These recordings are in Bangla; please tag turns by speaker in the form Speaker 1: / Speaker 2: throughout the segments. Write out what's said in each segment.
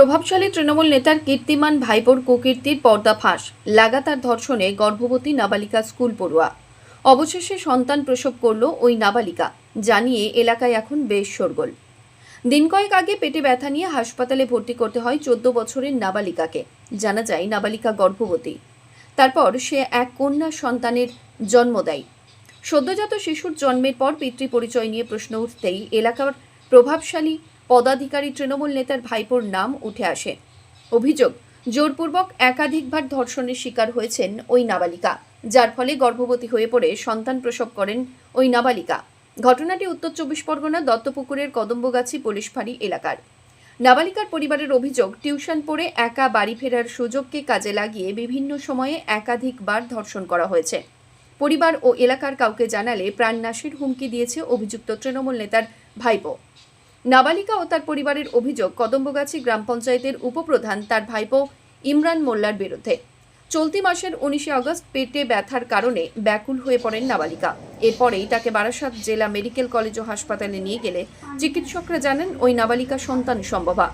Speaker 1: প্রভাবশালী তৃণমূল নেতার কীর্তিমান ভাইপোর কুকীর্তির পর্দাফাঁস লাগাতার ধর্ষণে গর্ভবতী নাবালিকা স্কুল পড়ুয়া। অবশেষে সন্তান প্রসব করল ওই নাবালিকা, জানিয়ে এলাকায় এখন বেশ শোরগোল। দিন কয়েক আগে পেটে ব্যথা নিয়ে হাসপাতালে ভর্তি করতে হয় চোদ্দ বছরের নাবালিকাকে। জানা যায়, নাবালিকা গর্ভবতী। তারপর সে এক কন্যা সন্তানের জন্ম দেয়। সদ্যজাত শিশুর জন্মের পর পিতৃ পরিচয় নিয়ে প্রশ্ন উঠতেই এলাকার প্রভাবশালী পদাধিকারী তৃণমূল নেতার ভাইপোর নাম উঠে আসে। অভিযোগ, জোরপূর্বক একাধিকবার ধর্ষণের শিকার হয়েছেন ওই নাবালিকা, যার ফলে গর্ভবতী হয়ে পড়ে সন্তান প্রসব করেন ওই নাবালিকা। ঘটনাটি উত্তর চব্বিশ পরগনা দত্তপুকুরের কদম্বগাছি পুলিশ ফাঁড়ি এলাকার। নাবালিকার পরিবারের অভিযোগ, টিউশন পড়ে একা বাড়ি ফেরার সুযোগকে কাজে লাগিয়ে বিভিন্ন সময়ে একাধিকবার ধর্ষণ করা হয়েছে। পরিবার ও এলাকার কাউকে জানালে প্রাণনাশের হুমকি দিয়েছে অভিযুক্ত তৃণমূল নেতার ভাইপো। নাবালিকা ও তার পরিবারের অভিযোগ, কদম্বগাছি গ্রাম পঞ্চায়েতের উপপ্রধান তার ভাইপো ইমরান মোল্লার বিরুদ্ধে। চলতি মাসের উনিশে আগস্ট পেটে ব্যথার কারণে ব্যাকুল হয়ে পড়েন নাবালিকা। এরপরেই তাকে বারাসাত জেলা মেডিকেল কলেজ ও হাসপাতালে নিয়ে গেলে চিকিৎসকরা জানেন ওই নাবালিকা সন্তান সম্ভবা।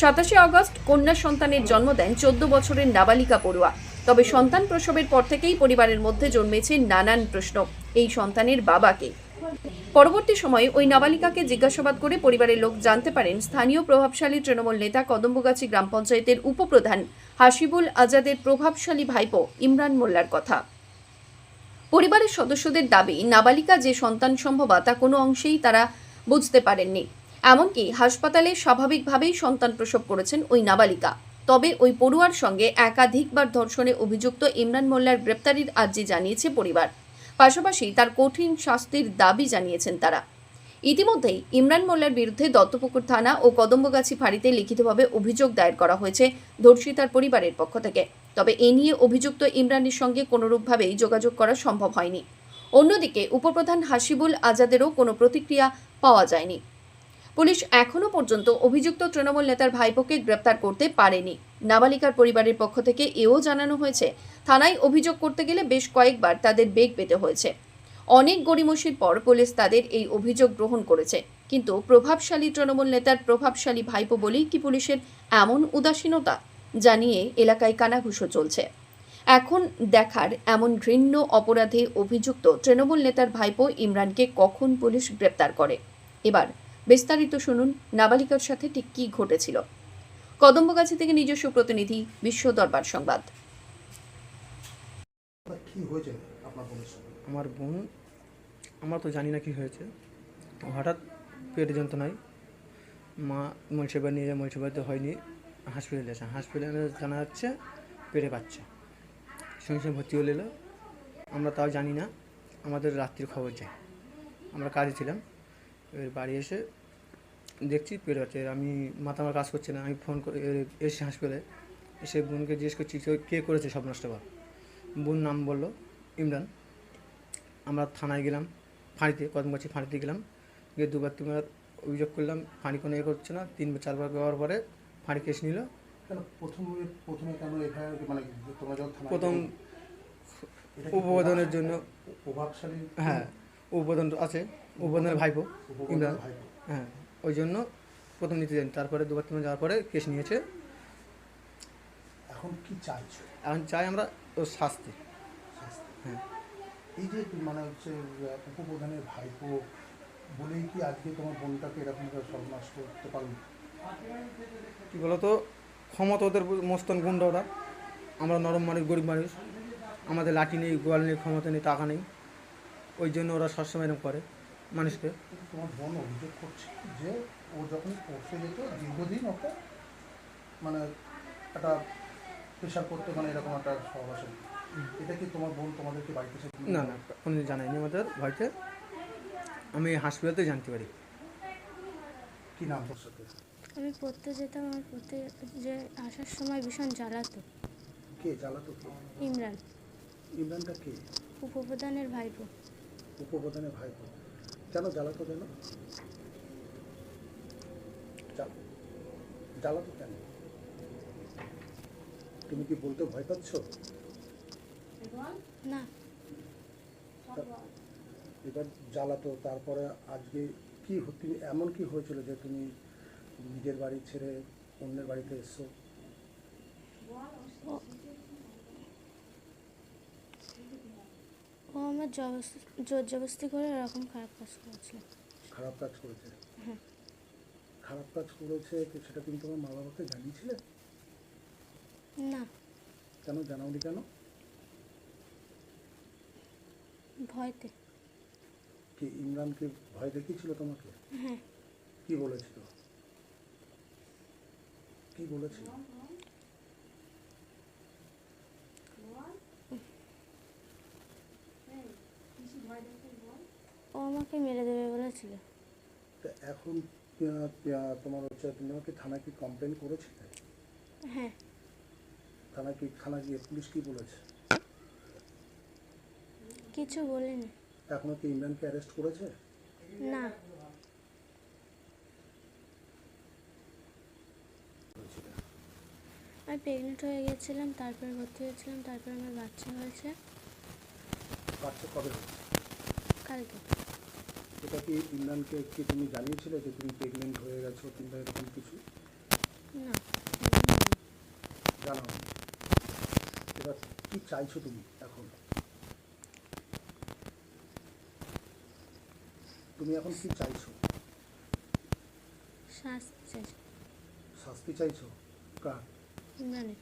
Speaker 1: সাতাশে আগস্ট কন্যা সন্তানের জন্ম দেন চোদ্দ বছরের নাবালিকা পড়ুয়া। তবে সন্তান প্রসবের পর থেকেই পরিবারের মধ্যে জন্মেছে নানান প্রশ্ন। এই সন্তানের বাবাকে পরবর্তী সময়ে ওই নাবালিকাকে জিজ্ঞাসাবাদ করে পরিবারের লোক জানতে পারেন স্থানীয় প্রভাবশালী তৃণমূল নেতা কদম্বগাছি গ্রাম পঞ্চায়েতের উপপ্রধান হাসিবুল আজাদের প্রভাবশালী ভাইপো ইমরান মোল্লার কথা। পরিবারের সদস্যদের দাবি, নাবালিকা যে সন্তান সম্ভবা তা কোনো অংশেই তারা বুঝতে পারেননি। এমনকি হাসপাতালে স্বাভাবিকভাবেই সন্তান প্রসব করেছেন ওই নাবালিকা। তবে ওই পড়ুয়ার সঙ্গে একাধিকবার ধর্ষণে অভিযুক্ত ইমরান মোল্লার গ্রেপ্তারির আর্জি জানিয়েছে পরিবার। পাশাপাশি তার কঠিন শাস্তির দাবি জানিয়েছেন তারা। ইতিমধ্যেই ইমরান মোল্লার বিরুদ্ধে দত্তপুকুর থানা ও কদম্বগাছি ফাঁড়িতে লিখিতভাবে অভিযোগ দায়ের করা হয়েছে ধর্ষিতার পরিবারের পক্ষ থেকে। তবে এ নিয়ে অভিযুক্ত ইমরানের সঙ্গে কোনোরূপভাবেই যোগাযোগ করা সম্ভব হয়নি। অন্যদিকে উপপ্রধান হাসিবুল আজাদেরও কোনো প্রতিক্রিয়া পাওয়া যায়নি। পুলিশ এখনও পর্যন্ত অভিযুক্ত তৃণমূল নেতার ভাইপোকে গ্রেপ্তার করতে পারেনি। নাবালিকার পরিবারের পক্ষ থেকে এও জানানো হয়েছে, থানায় অভিযোগ করতে গেলে বেশ কয়েকবার তাদের বেগ পেতে হয়েছে। অনেক গড়িমসির পর পুলিশ তাদের এই অভিযোগ গ্রহণ করেছে, কিন্তু প্রভাবশালী তৃণমূল নেতার প্রভাবশালী ভাইপো বলেই কি পুলিশের এমন উদাসীনতা জানিয়ে এলাকায় কানাঘুষো চলছে। এখন দেখার এমন ঘৃণ্য অপরাধে অভিযুক্ত তৃণমূল নেতার ভাইপো ইমরানকে কখন পুলিশ গ্রেপ্তার করে? এবার বিস্তারিত শুনুন নাবালিকার সাথে ঠিক কী ঘটেছিল। কদম্বগাছি থেকে নিজস্ব প্রতিনিধি বিশ্ব দরবার সংবাদ।
Speaker 2: আমার বোন আমরা তো জানি না কি হয়েছে। হঠাৎ পেট যন্ত্রণায় মা মুন্সিপাল নিয়ে যায় মুন্সিপালিতে হয়নি হসপিটালে আছে হসপিটালে জানা যাচ্ছে পেটে বাচ্চা। সঙ্গে সঙ্গে ভর্তি হয়ে এলো। আমরা তাও জানি না আমাদের রাত্রির খবর যায় আমরা কাজে ছিলাম এবার বাড়ি এসে দেখছি পেটে এবার আমি মাথা আমার কাজ করছে না আমি ফোন করে এসে হাসপাতালে এসে বোনকে জিজ্ঞেস করছি কে- করেছে সব নষ্ট বা বোন নাম বলল ইমরান। আমরা থানায় গেলাম ফাঁড়িতে কদমগাছি ফাঁড়িতে গেলাম। গিয়ে দুবার তিনবার অভিযোগ করলাম ফাঁড়ি কোনো এ করছে না। তিনবার চারবার যাওয়ার পরে ফাঁড়ি কেস নিল।
Speaker 3: কেন প্রথমে প্রথমে কেন মানে তোমরা যখন
Speaker 2: প্রথম উপবোধনের জন্য
Speaker 3: প্রভাবশালী?
Speaker 2: হ্যাঁ উপবোধন আছে। উপবোধনের ভাইপো ইমরান। হ্যাঁ। ওই জন্য প্রথম নিতে যান তারপরে দুবার তিনবার যাওয়ার পরে কেস নিয়েছে।
Speaker 3: এখন কি চাইছো?
Speaker 2: এখন চাই আমরা ওর শাস্তি।
Speaker 3: শাস্তি?
Speaker 2: হ্যাঁ
Speaker 3: এই যে মানে হচ্ছে উপপ্রধানের ভাইপো বলেই কি আজকে তোমার বোনটাকে এরকম সর্বনাশ করতে পারল?
Speaker 2: কী বলতো ক্ষমতা ওদের মস্তন গুন্ডা ওরা। আমরা নরম মানুষ গরিব মানুষ। আমাদের লাঠি নেই গোয়াল নেই ক্ষমতা নেই টাকা নেই। ওই জন্য ওরা সবসময় এরকম করে। মানুষকে।
Speaker 3: কিন্তু তোমার বোন অভিযোগ করছে যে ও যখন পড়তে যেত দীর্ঘদিন ওকে মানে একটা প্রেশার করতে মানে এরকম একটা স্বভাব আছে এটা কি তোমার বোন তোমাদেরকে বাড়িতে এসে
Speaker 2: না না কোনো জানাইনি আমাদের ভয়তে আমি হাসপাতালতে জানতে পারি।
Speaker 3: কি নাম তোর সাথে?
Speaker 4: আমি পড়তে যেতাম আমার পড়তে যে আসার সময় ভীষণ জ্বালাতো।
Speaker 3: কে জ্বালাতো কে?
Speaker 4: ইমরান।
Speaker 3: ইমরানটা কে?
Speaker 4: উপপ্রধানের ভাইপো।
Speaker 3: উপপ্রধানের ভাই কেন জ্বালাতো কেন? জ্বাল- জ্বালাতো কেন? তুমি কি বলতে ভয় পাচ্ছ?
Speaker 4: না।
Speaker 3: এবার জ্বালাতো তারপরে আজকে কি তুমি এমন কি হয়েছিল যে তুমি নিজের বাড়ি ছেড়ে অন্যের বাড়িতে এসছো?
Speaker 4: ও আমার জোর জবস্তি করে এরকম খারাপ কাজ করেছিল
Speaker 3: খারাপ কাজ করেছে?
Speaker 4: হ্যাঁ।
Speaker 3: খারাপ কাজ করেছে তো সেটা কিন্তু তোমার মা বাবাকে জানিয়েছিলে?
Speaker 4: না।
Speaker 3: কেন জানাওনি কেন?
Speaker 4: ভয়তে।
Speaker 3: কি ইমরানকে ভয় দেখিয়েছিল তোমাকে?
Speaker 4: হ্যাঁ।
Speaker 3: কি বলেছিল? কি বলেছিল
Speaker 4: ও আমাকে মেরে দেবে বলেছিল।
Speaker 3: তো এখন আহ, তোমার হচ্ছে তুমি আমাকে থানায় কি কমপ্লেন করেছিলে?
Speaker 4: হ্যাঁ।
Speaker 3: থানায় কি থানা গিয়ে পুলিশ কি বলেছে?
Speaker 4: কিছু বলিনি।
Speaker 3: এখনও কি ইমরানকে অ্যারেস্ট করেছে?
Speaker 4: না। আমি প্রেগনেন্ট হয়ে গেছিলাম তারপরে ভর্তি হয়েছিলাম তারপরে আমার বাচ্চা হয়েছে।
Speaker 3: বাচ্চা কবে হয়েছে?
Speaker 4: কালকে।
Speaker 3: এটা কি ইমরানকে কি তুমি জানিয়েছিলে যে তুমি প্রেগনেন্ট হয়ে গেছো কিংবা এরকম কিছু?
Speaker 4: না।
Speaker 3: জানাও এবার কি চাইছো তুমি এখন? তুমি এখন কি চাইছো?
Speaker 4: শ্বাস চাইছে।
Speaker 3: শাস্তি চাইছো? কার?
Speaker 4: ইমরানের।